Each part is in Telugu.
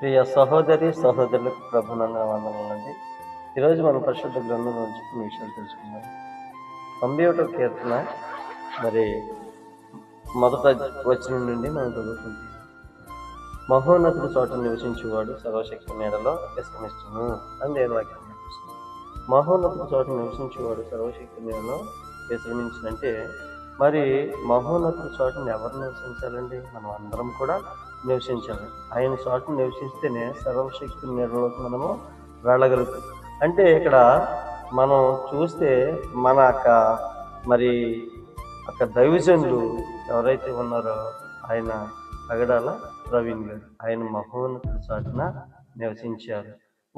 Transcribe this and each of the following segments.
ప్రియ సహోదరి సహోదరులకు ప్రభునంగా వందనాలండి ఈరోజు మనం పరిశుద్ధ గ్రంథం నుంచి కొన్ని విషయాలు తెలుసుకుందాం. తొంభై కీర్తన మరి మొదట వచ్చిన నుండి మనం చదువుకుంటాం మహోన్నతుడు చోట నివసించేవాడు సర్వశక్తి మేడలో విశ్రమిస్తును అని నేను వాక్యం మహోన్నతుడు చోట నివసించేవాడు సర్వశక్తి మేడలో విశ్రమించినంటే మరి మహోన్నతుడు చోటని ఎవరు నివసించాలండి? మనం అందరం కూడా నివసించాలి. ఆయన చోట నివసిస్తేనే సర్వశక్తి నీడలోకి మనము వెళ్ళగలుగుతాం. అంటే ఇక్కడ మనం చూస్తే మన యొక్క మరి అక్క దైవజనులు ఎవరైతే ఉన్నారో ఆయన అగడాల ప్రవీణ్ గారు ఆయన మహోన్నత చాటున నివసించారు.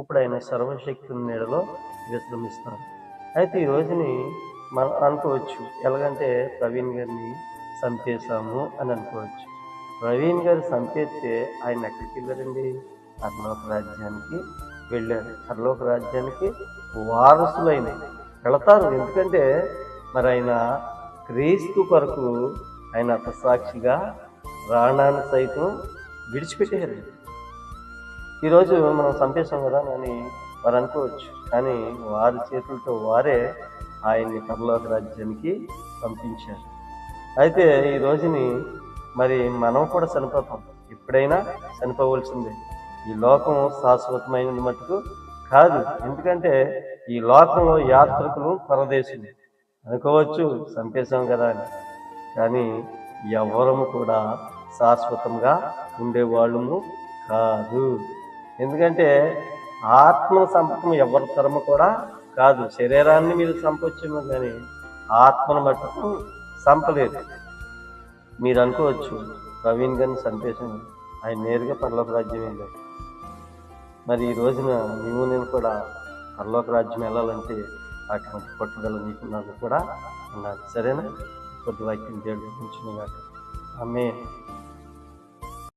ఇప్పుడు ఆయన సర్వశక్తి నీడలో విశ్రమిస్తారు అయితే ఈ రోజుని మనం అనుకోవచ్చు. ఎలాగంటే ప్రవీణ్ గారిని చంపేశాము అని అనుకోవచ్చు. ప్రవీణ్ గారు సంపేస్తే ఆయన ఎక్కడికి వెళ్ళారండి? పరలోక రాజ్యానికి వెళ్ళారు. పరలోక రాజ్యానికి వారసులైన వెళతారు. ఎందుకంటే మరి ఆయన క్రీస్తు కొరకు ఆయన అతసాక్షిగా ప్రాణాన్ని సైతం విడిచిపెట్టారు ఈరోజు మనం చంపేశాం కదా అని వారు అనుకోవచ్చు. కానీ వారి చేతులతో వారే ఆయన్ని పరలోక రాజ్యానికి పంపించారు. అయితే ఈ రోజుని మరి మనం కూడా చనిపోతాం. ఎప్పుడైనా చనిపోవలసిందే. ఈ లోకం శాశ్వతమైనది మటుకు కాదు. ఎందుకంటే ఈ లోకంలో యాత్రికులు పరదేశులు. అనుకోవచ్చు చంపేశాం కదా అని. కానీ ఎవరము కూడా శాశ్వతంగా ఉండేవాళ్ళము కాదు. ఎందుకంటే ఆత్మ సంపకం ఎవరి తరము కూడా కాదు. శరీరాన్ని మీరు సంపొచ్చేమో కానీ ఆత్మను మట్టుకు సంపలేదు మీరు అనుకోవచ్చు ప్రవీణ్ గారిని సందేశం ఆయన నేరుగా పరలోక రాజ్యం వెళ్ళారు మరి ఈ రోజున నీవు నేను కూడా పరలోక రాజ్యం వెళ్ళాలంటే అటువంటి పట్టుదల నీకు నాకు కూడా ఉండాలి. సరేనా? కొద్ది వాక్యం దేవుడు ఉంచిన ఆమె